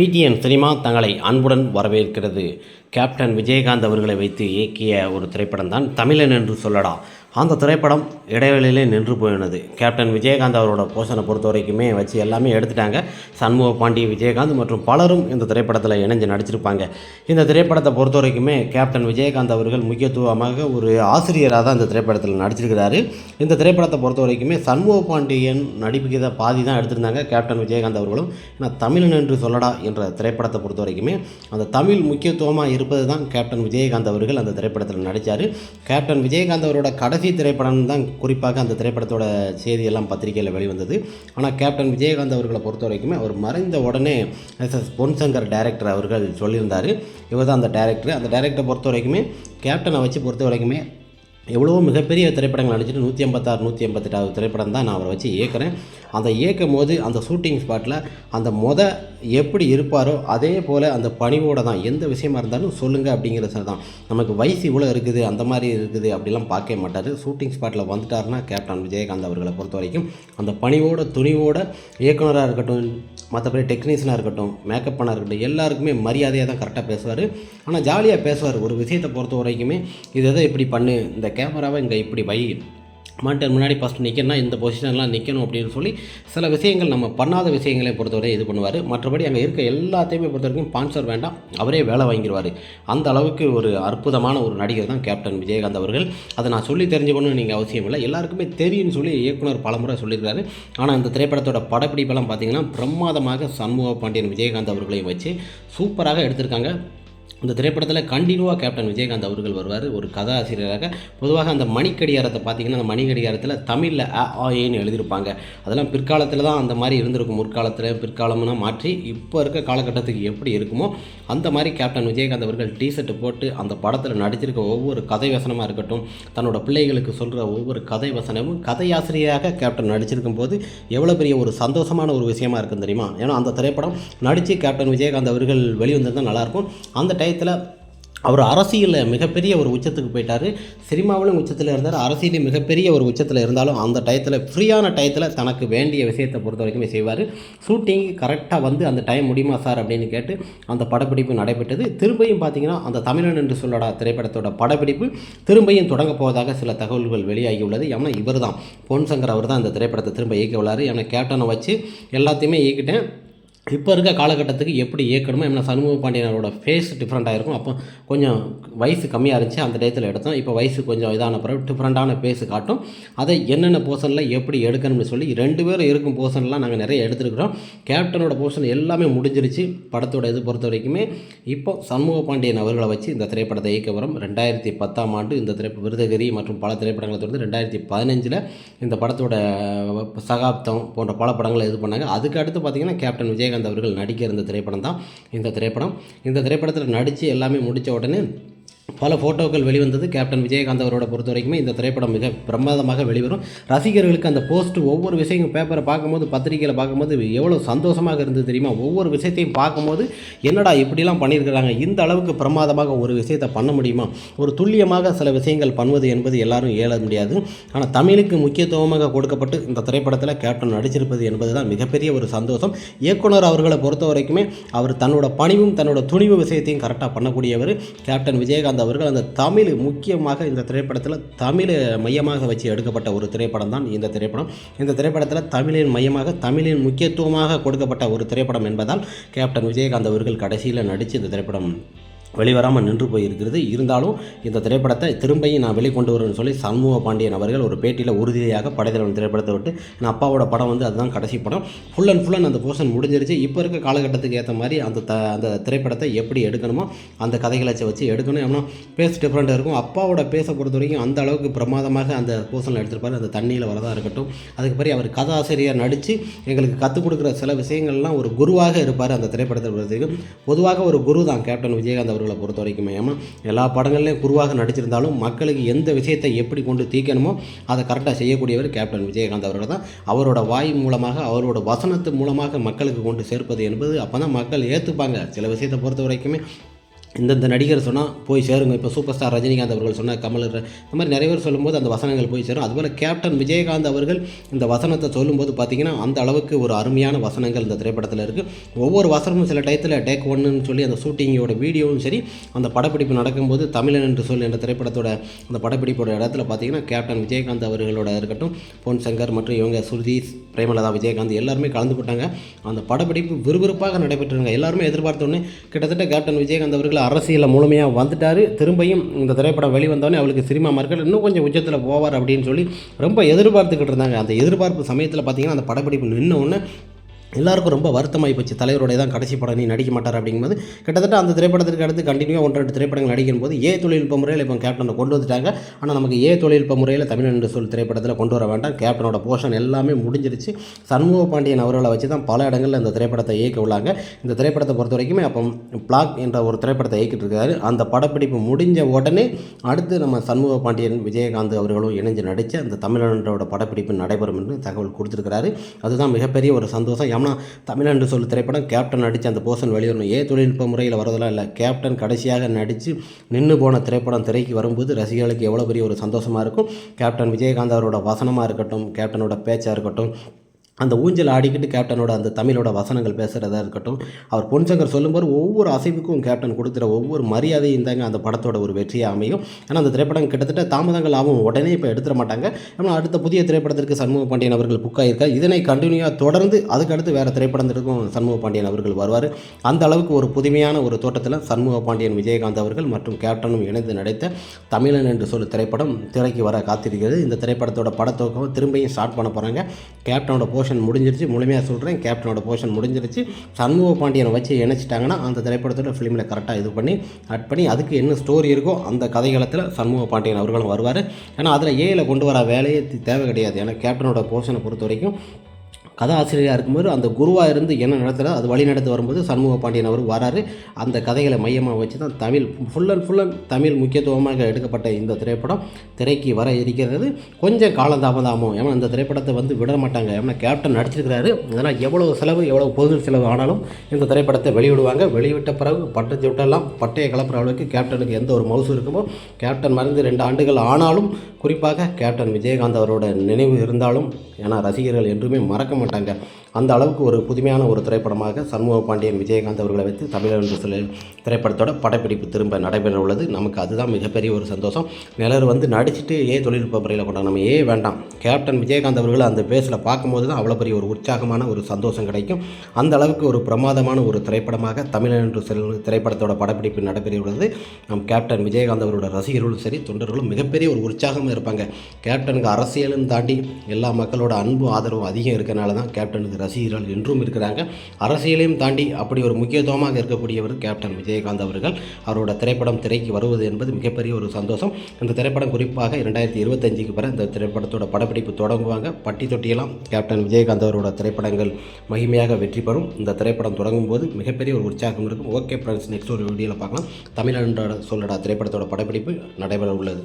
PTN cinema தங்களை அன்புடன் வரவேற்கிறது. கேப்டன் விஜயகாந்த் அவர்களை வைத்து இயக்கிய ஒரு திரைப்படம் தான் தமிழன் என்று சொல்லடா அந்த திரைப்படம் இடைவெளியிலே நின்று போயினது. கேப்டன் விஜயகாந்த் அவரோட போஷனை பொறுத்த வரைக்குமே வச்சு எல்லாமே எடுத்துட்டாங்க. சண்முக பாண்டி விஜயகாந்த் மற்றும் பலரும் இந்த திரைப்படத்தில் இணைஞ்சு நடிச்சிருப்பாங்க. இந்த திரைப்படத்தை பொறுத்த வரைக்குமே கேப்டன் விஜயகாந்த் அவர்கள் முக்கியத்துவமாக ஒரு ஆசிரியராக தான் இந்த திரைப்படத்தில் நடிச்சிருக்கிறாரு. இந்த திரைப்படத்தை பொறுத்த வரைக்குமே சண்முக பாண்டியன் நடிப்புக்கு பாதி தான் எடுத்திருந்தாங்க கேப்டன் விஜயகாந்த் அவர்களும். ஏன்னா தமிழன் என்று சொல்லடா என்ற திரைப்படத்தை பொறுத்த வரைக்குமே அந்த தமிழ் முக்கியத்துவமாக இருப்பது தான் கேப்டன் விஜயகாந்த் அவர்கள் அந்த திரைப்படத்தில் நடித்தார் கேப்டன் விஜயகாந்த் அவரோட கடைசி திரைப்படம் தான் குறிப்பாக அந்த திரைப்படத்தோட செய்தியெல்லாம் பத்திரிகையில் வெளிவந்தது. ஆனால் கேப்டன் விஜயகாந்த் அவர்களை பொறுத்த வரைக்குமே அவர் மறைந்த உடனே எஸ் எஸ் பொன்சங்கர் டைரக்டர் அவர்கள் சொல்லியிருந்தார். இவர் தான் அந்த டேரக்டர் அந்த டேரக்டரை பொறுத்த வரைக்குமே கேப்டனை வச்சு பொறுத்த வரைக்குமே எவ்வளவோ மிகப்பெரிய திரைப்படங்கள் நடிச்சிட்டு நூற்றி ஐம்பத்தாறு நூற்றி ஐம்பத்தெட்டாவது திரைப்படம் தான் நான் அவரை வச்சு இயக்குறேன். அந்த இயக்கும் போது அந்த ஷூட்டிங் ஸ்பாட்டில் அந்த மொத எப்படி இருப்பாரோ அதே போல் அந்த பணிவோடு தான் எந்த விஷயமா இருந்தாலும் சொல்லுங்கள் அப்படிங்கிறது தான். நமக்கு வயசு இவ்வளோ இருக்குது அந்த மாதிரி இருக்குது அப்படிலாம் பார்க்கவே மாட்டார். ஷூட்டிங் ஸ்பாட்டில் வந்துட்டாருன்னா கேப்டன் விஜயகாந்த் அவர்களை பொறுத்த வரைக்கும் அந்த பணிவோட துணிவோட இயக்குனராக இருக்கட்டும் மற்றபடி டெக்னீஷியனாக இருக்கட்டும் மேக்கப் பண்ணாக இருக்கட்டும் எல்லாருக்குமே மரியாதையாக தான் கரெக்டாக பேசுவார். ஆனால் ஜாலியாக பேசுவார். ஒரு விஷயத்தை பொறுத்த வரைக்குமே இது எதை இப்படி பண்ணு இந்த கேமராவை இங்கே இப்படி வை மாட்டர் முன்னாடி ஃபஸ்ட் நிற்கணும்னா இந்த பொசிஷன்லாம் நிற்கணும் அப்படின்னு சொல்லி சில விஷயங்கள் நம்ம பண்ணாத விஷயங்களை பொறுத்தவரை இது பண்ணுவார். மற்றபடி அங்கே இருக்க எல்லாத்தையுமே பொறுத்த வரைக்கும் ஸ்பான்சர் வேண்டாம் அவரே வேலை வாங்கிடுவார் அந்த அளவுக்கு ஒரு அற்புதமான ஒரு நடிகர் தான் கேப்டன் விஜயகாந்த் அவர்கள். அதை நான் சொல்லி தெரிஞ்சுக்கணும்னு நீங்கள் அவசியம் இல்லை. எல்லாருக்குமே தெரியும்னு சொல்லி இயக்குனர் பலமுறை சொல்லியிருக்காரு. ஆனால் இந்த திரைப்படத்தோட படப்பிடிப்பெல்லாம் பார்த்தீங்கன்னா பிரமாதமாக சண்முக பாண்டியன் விஜயகாந்த் அவர்களையும் வச்சு சூப்பராக எடுத்திருக்காங்க. இந்த திரைப்படத்தில் கண்டினியூவாக கேப்டன் விஜயகாந்த் அவர்கள் வருவார். ஒரு கதாசிரியராக. பொதுவாக அந்த மணிக்கடிகாரத்தை பார்த்திங்கன்னா அந்த மணிக்கடிகாரத்தில் தமிழில் அ ஆ ஏன்னு எழுதியிருப்பாங்க. அதெல்லாம் பிற்காலத்தில் தான் அந்த மாதிரி இருந்திருக்கும். முற்காலத்தில் பிற்காலம்னா மாற்றி இப்போ இருக்க காலகட்டத்துக்கு எப்படி இருக்குமோ அந்த மாதிரி கேப்டன் விஜயகாந்த் அவர்கள் டிஷர்ட் போட்டு அந்த படத்தில் நடிச்சிருக்க ஒவ்வொரு கதை வசனமாக இருக்கட்டும் தன்னோட பிள்ளைகளுக்கு சொல்கிற ஒவ்வொரு கதை வசனமும் கதையாசிரியராக கேப்டன் நடிச்சிருக்கும் போது எவ்வளோ பெரிய ஒரு சந்தோஷமான ஒரு விஷயமா இருக்கும் தெரியுமா? ஏன்னா அந்த திரைப்படம் நடித்து கேப்டன் விஜயகாந்த் அவர்கள் வெளிவந்திருந்தால் நல்லாயிருக்கும் அந்த டைம் டயத்தில் அவர் அரசியலில் மிகப்பெரிய ஒரு உச்சத்துக்கு போயிட்டார். சினிமாவிலும் உச்சத்தில் இருந்தார். அரசியலையும் மிகப்பெரிய ஒரு உச்சத்தில் இருந்தாலும் அந்த டயத்தில் ஃப்ரீயான டயத்தில் தனக்கு வேண்டிய விஷயத்தை பொறுத்த வரைக்குமே செய்வார். ஷூட்டிங் கரெக்டாக வந்து அந்த டைம் முடியுமா சார் அப்படின்னு கேட்டு அந்த படப்பிடிப்பு நடைபெற்றது. திரும்பியும் பார்த்தீங்கன்னா அந்த தமிழன் என்று சொல்லடா திரைப்படத்தோட படப்பிடிப்பு திரும்பியும் தொடங்க போவதாக சில தகவல்கள் வெளியாகியுள்ளது ஏன்னா இவர் தான் பொன் சங்கர் அவர் தான் இந்த திரைப்படத்தை திரும்ப இயக்க உள்ளார். ஏன்னா கேப்டனை வச்சு எல்லாத்தையுமே இயக்கிட்டேன். இப்போ இருக்க காலகட்டத்துக்கு எப்படி இயக்கணுமோ என்ன சண்முக பாண்டியனோட ஃபேஸ் டிஃப்ரெண்ட்டாக இருக்கும். அப்போ கொஞ்சம் வயசு கம்மியாக இருந்துச்சு அந்த டயத்தில் எடுத்தோம். இப்போ வயசு கொஞ்சம் இதான பிறகு டிஃப்ரெண்ட்டான ஃபேஸ் காட்டும். அதை என்னென்ன போர்ஷனில் எப்படி எடுக்கணும்னு சொல்லி ரெண்டு பேரும் இருக்கும் போர்ஷன்லாம் நாங்கள் நிறைய எடுத்துருக்குறோம். கேப்டனோட போர்ஷன் எல்லாமே முடிஞ்சிருச்சு படத்தோட இது பொறுத்த வரைக்குமே. இப்போ சண்முக பாண்டியன் அவர்களை வச்சு இந்த திரைப்படத்தை இயக்க வரும் ரெண்டாயிரத்தி பத்தாம் ஆண்டு இந்த திரை விருதகிரி மற்றும் பல திரைப்படங்களை தொடர்ந்து ரெண்டாயிரத்தி பதினஞ்சில் இந்த படத்தோட சகாப்தம் போன்ற பல படங்களை இது பண்ணாங்க. அதுக்கு அடுத்து பார்த்திங்கன்னா கேப்டன் விஜய் விஜயகாந்த் அவர்கள் நடிக்க இருந்த திரைப்படம் தான் இந்த திரைப்படம். இந்த திரைப்படத்தில் நடித்து எல்லாமே முடித்த உடனே பல ஃபோட்டோக்கள் வெளிவந்தது. கேப்டன் விஜயகாந்த் அவரோட பொறுத்த வரைக்குமே இந்த திரைப்படம் மிக பிரமாதமாக வெளிவரும். ரசிகர்களுக்கு அந்த போஸ்ட் ஒவ்வொரு விஷயங்கள் பேப்பரை பார்க்கும்போது பத்திரிகையில் பார்க்கும்போது எவ்வளோ சந்தோஷமாக இருந்தது தெரியுமா? ஒவ்வொரு விஷயத்தையும் பார்க்கும்போது என்னடா இப்படிலாம் பண்ணியிருக்கிறாங்க? இந்த அளவுக்கு பிரமாதமாக ஒரு விஷயத்தை பண்ண முடியுமா? ஒரு துல்லியமாக சில விஷயங்கள் பண்ணுவது என்பது எல்லாரும் இயல முடியாது. ஆனால் தமிழுக்கு முக்கியத்துவமாக கொடுக்கப்பட்டு இந்த திரைப்படத்தில் கேப்டன் நடிச்சிருப்பது என்பது தான் மிகப்பெரிய ஒரு சந்தோஷம். இயக்குனர் அவர்களை பொறுத்த வரைக்குமே அவர் தன்னோட பணிவும் தன்னோட துணிவு விஷயத்தையும் கரெக்டாக பண்ணக்கூடியவர். கேப்டன் விஜயகாந்த் அவர்கள் அந்த தமிழ் முக்கியமாக இந்த திரைப்படத்தில் தமிழை மையமாக வச்சு எடுக்கப்பட்ட ஒரு திரைப்படம் தான் இந்த திரைப்படம். இந்த திரைப்படத்தில் தமிழின் மையமாக தமிழின் முக்கியத்துவமாக கொடுக்கப்பட்ட ஒரு திரைப்படம் என்பதால் கேப்டன் விஜயகாந்த் அவர்கள் கடைசியில் நடித்து இந்த திரைப்படம் வெளிவராமல் நின்று போயிருக்கிறது. இருந்தாலும் இந்த திரைப்படத்தை திரும்பியும் நான் வெளிக்கொண்டு வருவேன்னு சொல்லி சண்முக பாண்டியன் அவர்கள் ஒரு பேட்டியில் உறுதியாக படைத்தலைவன் திரைப்படத்தை விட்டு நான் அப்பாவோட படம் வந்து அதுதான் கடைசி படம். ஃபுல் அண்ட் ஃபுல் அண்ட் அந்த போர்ஷன் முடிஞ்சிருச்சு. இப்போ இருக்க காலகட்டத்துக்கு ஏற்ற மாதிரி அந்த த அந்த திரைப்படத்தை எப்படி எடுக்கணுமோ அந்த கதைகளை வச்சு எடுக்கணும். ஏன்னா பேஸ் டிஃப்ரெண்ட்டாக இருக்கும். அப்பாவோட பேச பொறுத்த வரைக்கும் அந்த அளவுக்கு பிரமாதமாக அந்த போர்ஷனில் எடுத்திருப்பார். அந்த தண்ணியில் வரதாக இருக்கட்டும். அதுக்கு பிறகு அவர் கதாசிரியர் நடித்து எங்களுக்கு கற்றுக் கொடுக்குற சில விஷயங்கள்லாம் ஒரு குருவாக இருப்பார் அந்த திரைப்படத்தை பொறுத்த வரைக்கும். பொதுவாக ஒரு குரு தான் கேப்டன் விஜயகாந்த் அவர்களை பொறுத்த வரைக்கும். ஏமா எல்லா படங்கள்லையும் குருவாக நடிச்சிருந்தாலும் மக்களுக்கு எந்த விஷயத்தை எப்படி கொண்டு தீர்க்கணுமோ அதை கரெக்டாக செய்யக்கூடியவர் கேப்டன் விஜயகாந்த் அவர்கள் தான். அவரோட வாய் மூலமாக அவரோட வசனத்து மூலமாக மக்களுக்கு கொண்டு சேர்ப்பது என்பது அப்போ தான் மக்கள் ஏற்றுப்பாங்க சில விஷயத்தை பொறுத்த வரைக்குமே இந்தந்த நடிகர் சொன்னால் போய் சேருங்க. இப்போ சூப்பர் ஸ்டார் ரஜினிகாந்த் அவர்கள் சொன்ன கமல் இந்த மாதிரி நிறைய பேர் சொல்லும்போது அந்த வசனங்கள் போய் சேரும். அதுபோல் கேப்டன் விஜயகாந்த் அவர்கள் இந்த வசனத்தை சொல்லும்போது பார்த்தீங்கன்னா அந்த அளவுக்கு ஒரு அருமையான வசனங்கள் இந்த திரைப்படத்தில் இருக்குது ஒவ்வொரு வசனமும் சில டயத்தில் டேக் ஒன்னுன்னு சொல்லி அந்த ஷூட்டிங்கோட வீடியோவும் சரி அந்த படப்பிடிப்பு நடக்கும்போது தமிழன் என்று சொல்லி என்ற திரைப்படத்தோட அந்த படப்பிடிப்போட இடத்துல பார்த்தீங்கன்னா கேப்டன் விஜயகாந்த் அவர்களோட இருக்கட்டும் பொன் சங்கர் மற்றும் இவங்க சுருதி பிரேமலதா விஜயகாந்த் எல்லாருமே கலந்துக்கிட்டாங்க அந்த படப்பிடிப்பு விறுவிறுப்பாக நடைபெற்றுருங்க எல்லாருமே எதிர்பார்த்தோன்னே கிட்டத்தட்ட கேப்டன் விஜயகாந்த் அவர்கள் அரசியலில் முழுமையாக வந்துட்டார். திரும்பியும் இந்த திரைப்படம் வெளிவந்தோடனே அவளுக்கு சினிமா மார்கள் இன்னும் கொஞ்சம் உச்சத்தில் போவார் அப்படின்னு சொல்லி ரொம்ப எதிர்பார்த்துக்கிட்டு இருந்தாங்க. அந்த எதிர்பார்ப்பு சமயத்தில் பார்த்தீங்கன்னா அந்த படப்பிடிப்பு நின்று எல்லாருக்கும் ரொம்ப வருத்தமாகி போச்சு. தலைவருடைய தான் கடைசி படம் நீ நடிக்க மாட்டார் அப்படிங்கும்போது கிட்டத்தட்ட அந்த திரைப்படத்திற்கு அடுத்து கண்டினியூவாக ஒன்று ரெண்டு திரைப்படங்கள் நடிக்கும் போது ஏ தொழில்நுட்ப முறையில் இப்போ கேப்டனை கொண்டு வந்துட்டாங்க. ஆனால் நமக்கு ஏ தொழில்நுட்ப முறையில் தமிழ் என்று சொல் திரைப்படத்தில் கொண்டு வர வேண்டாம். கேப்டனோட போர்ஷன் எல்லாமே முடிஞ்சிருச்சு. சண்முக பாண்டியன் அவர்களை வச்சு தான் பல இடங்களில் இந்த திரைப்படத்தை இயக்க உள்ளாங்க. இந்த திரைப்படத்தை பொறுத்த வரைக்குமே அப்போ பிளாக் என்ற ஒரு திரைப்படத்தை இயக்கிட்டு இருக்காரு. அந்த படப்பிடிப்பு முடிஞ்ச உடனே அடுத்து நம்ம சண்முக பாண்டியன் விஜயகாந்த் அவர்களும் இணைஞ்சு நடித்த அந்த தமிழனோட படப்பிடிப்பு நடைபெறும் என்று தகவல் கொடுத்துருக்கிறாரு. அதுதான் மிகப்பெரிய ஒரு சந்தோஷம். ஏன்னா தமிழ் என்று சொல்லு திரைப்படம் கேப்டன் நடித்து அந்த போர்ஷன் வெளியிடணும் ஏ தொழில்நுட்ப முறையில் வரதெல்லாம் இல்லை. கேப்டன் கடைசியாக நடித்து நின்று போன திரைப்படம் திரைக்கு வரும்போது ரசிகர்களுக்கு எவ்வளோ பெரிய ஒரு சந்தோஷமாக இருக்கும். கேப்டன் விஜயகாந்த் அவரோட வசனமாக இருக்கட்டும் கேப்டனோட பேச்சாக இருக்கட்டும் அந்த ஊஞ்சல் ஆடிக்கிட்டு கேப்டனோட அந்த தமிழோட வசனங்கள் பேசுகிறதா இருக்கட்டும் அவர் பொன்சங்கர் சொல்லும்போது ஒவ்வொரு அசைவுக்கும் கேப்டன் கொடுக்குற ஒவ்வொரு மரியாதையும் தாங்க அந்த படத்தோட ஒரு வெற்றியாக அமையும். ஏன்னா அந்த திரைப்படம் கிட்டத்தட்ட தாமதங்கள் ஆகும் உடனே இப்போ எடுத்துட மாட்டாங்க. ஏன்னா அடுத்த புதிய திரைப்படத்திற்கு சண்முக பாண்டியன் அவர்கள் புக் ஆகியிருக்கார் இதனை கண்டினியூவாக தொடர்ந்து அதுக்கடுத்து வேறு திரைப்படத்திற்கும் சண்முக பாண்டியன் அவர்கள் வருவார். அந்த அளவுக்கு ஒரு புதுமையான ஒரு தோட்டத்தில் சண்முக பாண்டியன் விஜயகாந்த் அவர்கள் மற்றும் கேப்டனும் இணைந்து நடித்த தமிழன் என்று சொல்லு திரைப்படம் திரைக்கு வர காத்திருக்கிறது. இந்த திரைப்படத்தோட படத்தோக்கம் திரும்பியும் ஸ்டார்ட் பண்ண போகிறாங்க கேப்டனோட போஸ்ட் போர்ஷன் முடிஞ்சிருச்சு. முழுமையாக சொல்கிறேன் கேப்டனோட போர்ஷன் முடிஞ்சிருச்சு. சண்முக பாண்டியனை வச்சு இணைச்சிட்டாங்கன்னா அந்த திரைப்படத்தோட ஃபிலிமில் கரெக்டாக இது பண்ணி ஆட் பண்ணி அதுக்கு என்ன ஸ்டோரி இருக்கோ அந்த கதைகளத்தில் சண்முக பாண்டியன் அவர்களும் வருவார். ஏன்னா அதில் ஏயில் கொண்டு வர வேலையே தேவை கிடையாது. ஏன்னா கேப்டனோட போர்ஷனை பொறுத்த வரைக்கும் கதாசிரியராக இருக்கும்போது அந்த குருவாக இருந்து என்ன நடத்துகிறோ அது வழி நடத்தி வரும்போது சண்முக பாண்டியன் அவர் வராரு. அந்த கதைகளை மையமாக வச்சு தான் Tamil full and full and Tamil முக்கியத்துவமாக எடுக்கப்பட்ட இந்த திரைப்படம் திரைக்கு வர இருக்கிறது. கொஞ்சம் காலதாமதமாகும் ஏன்னா இந்த திரைப்படத்தை வந்து விட மாட்டாங்க. ஏன்னா கேப்டன் நடிச்சிருக்கிறாரு. அதனால் எவ்வளோ செலவு எவ்வளோ பொது செலவு ஆனாலும் இந்த திரைப்படத்தை வெளியிடுவாங்க. வெளியிட்ட பிறகு பட்டத்தை விட்டெல்லாம் பட்டையை கலப்புற அளவுக்கு கேப்டனுக்கு எந்த ஒரு மவுசு இருக்குமோ கேப்டன் மறைந்து ரெண்டு ஆண்டுகள் ஆனாலும் குறிப்பாக கேப்டன் விஜயகாந்த் அவரோட நினைவு இருந்தாலும் ஏன்னா ரசிகர்கள் என்றுமே மறக்க மாட்டாங்க. அந்த அளவுக்கு ஒரு புதுமையான ஒரு திரைப்படமாக சண்முக பாண்டியன் விஜயகாந்த் அவர்களை வைத்து தமிழர் என்று சொல்லி திரைப்படத்தோட படப்பிடிப்பு திரும்ப நடைபெற உள்ளது நமக்கு அதுதான் மிகப்பெரிய ஒரு சந்தோஷம். நிலர் வந்து நடிச்சுட்டு ஏ தொழில்நுட்ப முறையில் கொண்டாங்க நம்ம ஏ வேண்டாம்? கேப்டன் விஜயகாந்த் அவர்கள் அந்த பேஸில் பார்க்கும்போது தான் அவ்வளோ பெரிய ஒரு உற்சாகமான ஒரு சந்தோஷம் கிடைக்கும். அந்த அளவுக்கு ஒரு பிரமாதமான ஒரு திரைப்படமாக தமிழன் என்று செல் திரைப்படத்தோட படப்பிடிப்பு நடைபெற உள்ளது நம் கேப்டன் விஜயகாந்த் அவரோட ரசிகர்களும் சரி தொண்டர்களும் மிகப்பெரிய ஒரு உற்சாகமாக இருப்பாங்க. கேப்டனுக்கு அரசியலும் தாண்டி எல்லா மக்களோட அன்பும் ஆதரவும் அதிகம் இருக்கனால தான் கேப்டனுக்கு ரசிகர்கள் என்றும் இருக்கிறாங்க. அரசியலையும் தாண்டி அப்படி ஒரு முக்கியத்துவமாக இருக்கக்கூடியவர் கேப்டன் விஜயகாந்த் அவர்கள். அவரோட திரைப்படம் திரைக்கு வருவது என்பது மிகப்பெரிய ஒரு சந்தோஷம். இந்த திரைப்படம் குறிப்பாக இரண்டாயிரத்தி இருபத்தஞ்சுக்கு பிறகு இந்த திரைப்படத்தோட படப்பிடிப்பு தொடங்குவாங்க. பட்டி தொட்டியெல்லாம் கேப்டன் விஜயகாந்த் அவரோட திரைப்படங்கள் மகிமையாக வெற்றி பெறும். இந்த திரைப்படம் தொடங்கும் போது மிகப்பெரிய ஒரு உற்சாகம் இருக்கும். ஓகே ஃப்ரெண்ட்ஸ் நெக்ஸ்ட் ஒரு வீடியோவில் பார்க்கலாம். தமிழ் சொல்லடா திரைப்படத்தோட படப்பிடிப்பு நடைபெற உள்ளது.